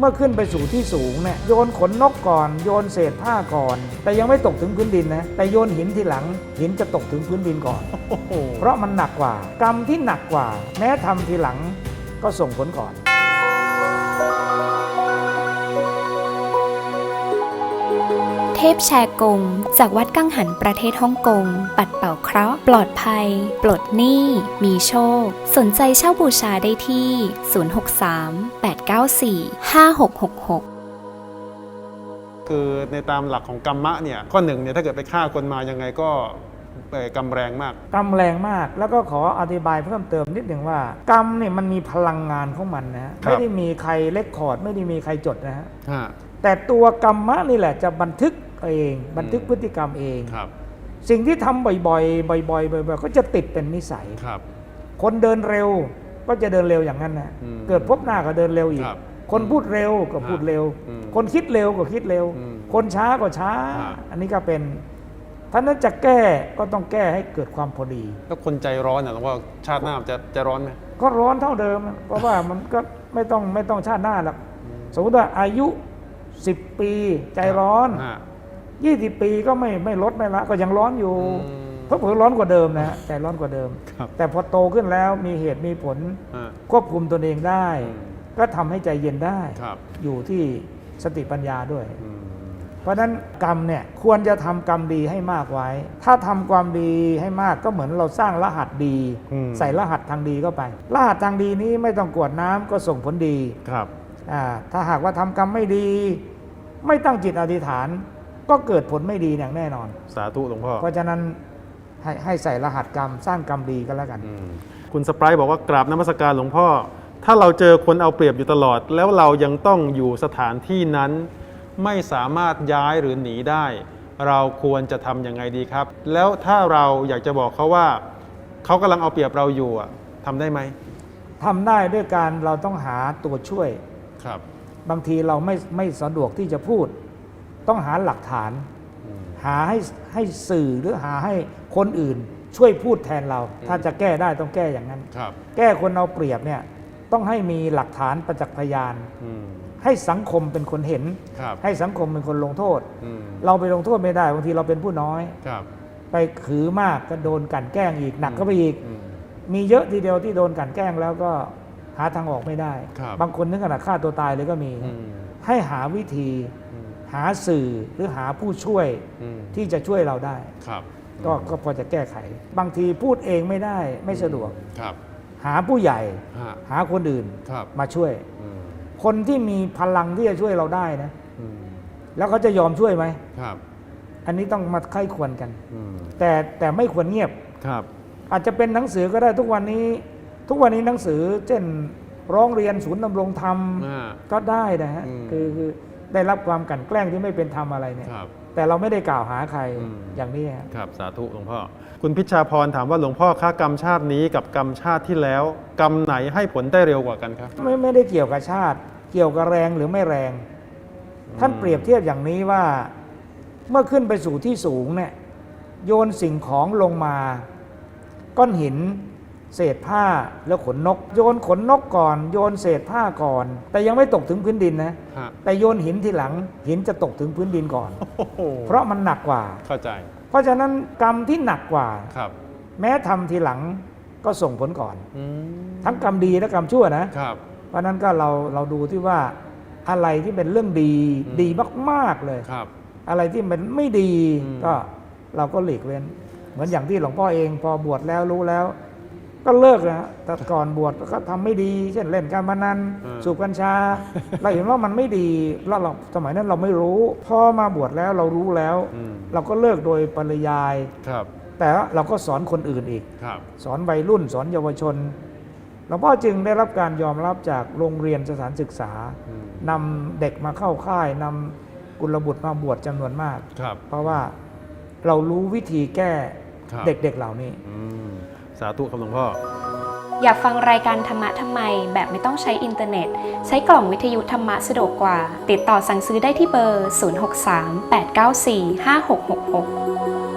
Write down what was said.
เมื่อขึ้นไปสู่ที่สูงเนี่ยโยนขนนกก่อน โยนเศษผ้าก่อน แต่ยังไม่ตกถึงพื้นดินนะ แต่โยนหินทีหลัง หินจะตกถึงพื้นดินก่อนโอ้โหเพราะมันหนักกว่า กรรมที่หนักกว่า แม้ทำทีหลังก็ส่งผลก่อน พแชร์กง จากวัดกังหันประเทศฮ่องกง ปัดเป่าเคราะห์ ปลอดภัย ปลดหนี้ มีโชค สนใจเช่าบูชาได้ที่ 063 894 5666คือในตามหลักของกรรมะเนี่ยข้อหนึ่งเนี่ยถ้าเกิดไปฆ่าคนมายังไงก็เอ่อกรรมแรงมากกรรมแรงมากแล้วก็ขออธิบายเพิ่มเติมนิดหนึ่งว่า กรรมเนี่ยมันมีพลังงานของมันนะฮะครับไม่ได้มีใครเลคคอร์ด ไม่ได้มีใครจดนะฮะฮะแต่ตัวกรรมะนี่แหละจะบันทึก เอง บันทึกอืมพฤติกรรมเอง ครับ สิ่งที่ทำบ่อยๆ บ่อยๆ บ่อยๆ ก็จะติดเป็นนิสัย ครับ คนเดินเร็วก็จะเดินเร็วอย่างนั้นนะอืมเกิดพบหน้าก็เดินเร็วอีก ครับคนพูดเร็วก็พูดเร็ว อืมคนคิดเร็วก็คิดเร็ว อืมคนช้าก็ช้า ครับ อันนี้ก็เป็นท่านั้นจะแก้ก็ต้องแก้ให้เกิดความพอดี แล้วคนใจร้อนอะหลวงพ่อชาติหน้าจะจะร้อนไหม ก็ร้อนเท่าเดิมนะเพราะว่ามันก็ไม่ต้องไม่ต้องชาติหน้าหรอกสมมติว่าอายุ 10 ปีใจร้อน ฮะ 20ปีก็ไม่ไม่ลดไม่ละก็ยังร้อนอยู่อืมเพราะเผลอร้อนกว่าเดิมนะฮะใจร้อนกว่าเดิมครับแต่พอโตขึ้นแล้วมีเหตุมีผลฮะควบคุมตนเองได้อืมก็ทำให้ใจเย็นได้ครับอยู่ที่สติปัญญาด้วยอืมเพราะฉะนั้นกรรมเนี่ยควรจะทำกรรมดีให้มากไว้ ถ้าทำความดีให้มากก็เหมือนเราสร้างรหัสดีอืมใส่รหัสทางดีเข้าไป รหัสทางดีนี้ไม่ต้องกรวดน้ำก็ส่งผลดีครับอ่าถ้าหากว่าทำกรรมไม่ดี ไม่ตั้งจิตอธิษฐาน ก็เกิดผลไม่ดีอย่างแน่นอน สาธุหลวงพ่อ เพราะฉะนั้นให้ให้ใส่รหัสกรรมสร้างกรรมดีก็แล้วกันอืมคุณสไปร์บอกว่ากราบนมัสการหลวงพ่อ ถ้าเราเจอคนเอาเปรียบอยู่ตลอด แล้วเรายังต้องอยู่สถานที่นั้น ไม่สามารถย้ายหรือหนีได้ เราควรจะทำยังไงดีครับ แล้วถ้าเราอยากจะบอกเขาว่าเขากำลังเอาเปรียบเราอยู่อะทำได้ไหมทำได้ด้วยการเราต้องหาตัวช่วย ครับ บางทีเราไม่ไม่สะดวกที่จะพูด ต้องหาหลักฐานอืมหาให้ให้สื่อหรือหาให้คนอื่น ช่วยพูดแทนเรา ถ้าจะแก้ได้ต้องแก้อย่างนั้นครับแก้คนเอาเปรียบเนี่ยต้องให้มีหลักฐานประจักษ์พยานอืมให้สังคมเป็นคนเห็นครับให้สังคมเป็นคนลงโทษอืมเราไปลงโทษไม่ได้บางทีเราเป็นผู้น้อยครับไปขือมากก็โดนกลันแกล้งอีกหนักก็ไปอีกอืมมีเยอะทีเดียวที่โดนกลันแกล้งแล้วก็หาทางออกไม่ได้ครับบางคนถึงขนาดฆ่าตัวตายเลยก็มีอืมให้หาวิธีอืม หาสื่อหรือหาผู้ช่วยอืมที่จะช่วยเราได้ครับก็ก็พอจะแก้ไข บางทีพูดเองไม่ได้ไม่สะดวกครับ หาผู้ใหญ่ฮะหาคนอื่นครับมาช่วยอืมคนที่มีพลังที่จะช่วยเราได้นะอืมแล้วเขาจะยอมช่วยไหมครับ อันนี้ต้องมาไข้ควรกันอืมแต่แต่ไม่ควรเงียบครับ อาจจะเป็นหนังสือก็ได้ทุกวันนี้ ทุกวันนี้หนังสือ เช่นร้องเรียนศูนย์ดำรงธรรมอ่าก็ได้นะฮะอืมคือคือ ได้รับความกลันแกล้งที่ไม่เป็นธรรมอะไรเนี่ยครับ แต่เราไม่ได้กล่าวหาใครอืม อย่างนี้ฮะ ครับ สาธุหลวงพ่อ คุณพิชชาพรถามว่าหลวงพ่อค่ากรรมชาตินี้กับกรรมชาติที่แล้ว กรรมไหนให้ผลได้เร็วกว่ากันครับ ไม่ไม่ได้เกี่ยวกับชาติ เกี่ยวกับแรงหรือไม่แรง ท่านเปรียบเทียบอย่างนี้ว่า เมื่อขึ้นไปสู่ที่สูงเนี่ยโยนสิ่งของลงมา ก้อนหิน เศษผ้าแล้วขนนก โยนขนนกก่อน โยนเศษผ้าก่อน แต่ยังไม่ตกถึงพื้นดินนะ ฮะแต่โยนหินทีหลังหินจะตกถึงพื้นดินก่อน โอ้โหเพราะมันหนักกว่า เข้าใจเพราะฉะนั้นกรรมที่หนักกว่า ครับแม้ทำทีหลังก็ส่งผลก่อน อืมทั้งกรรมดีและกรรมชั่วนะ ครับ เพราะฉะนั้นก็เราเราดูที่ว่าอะไรที่เป็นเรื่องดีอืม ดีมากๆเลย ครับ อะไรที่มันไม่ดีอืม ก็เราก็หลีกเว้น เหมือนอย่างที่หลวงพ่อเองพอบวชแล้วรู้แล้ว ก็เลิกนะฮะแต่ก่อนบวชก็ทำไม่ดี เช่นเล่นการพนันสูบกัญชา เราเห็นว่ามันไม่ดีแล้วเราสมัยนั้นเราไม่รู้พอมาบวชแล้วเรารู้แล้วอืมเราก็เลิกโดยปริยายครับ แต่ว่าเราก็สอนคนอื่นอีกครับสอนวัยรุ่นสอนเยาวชนหลวงพ่อจึงได้รับการยอมรับจากโรงเรียนสถานศึกษาอืมนำเด็กมาเข้าค่ายนำกุลบุตรมาบวชจำนวนมากครับเพราะว่าเรารู้วิธีแก้ครับเด็กๆเหล่านี้อืม สาธุครับหลวงพ่อ อยากฟังรายการธรรมะทำไม แบบไม่ต้องใช้อินเทอร์เน็ต ใช้กล่องวิทยุธรรมะสะดวกกว่า ติดต่อสั่งซื้อได้ที่เบอร์ 063 894 5666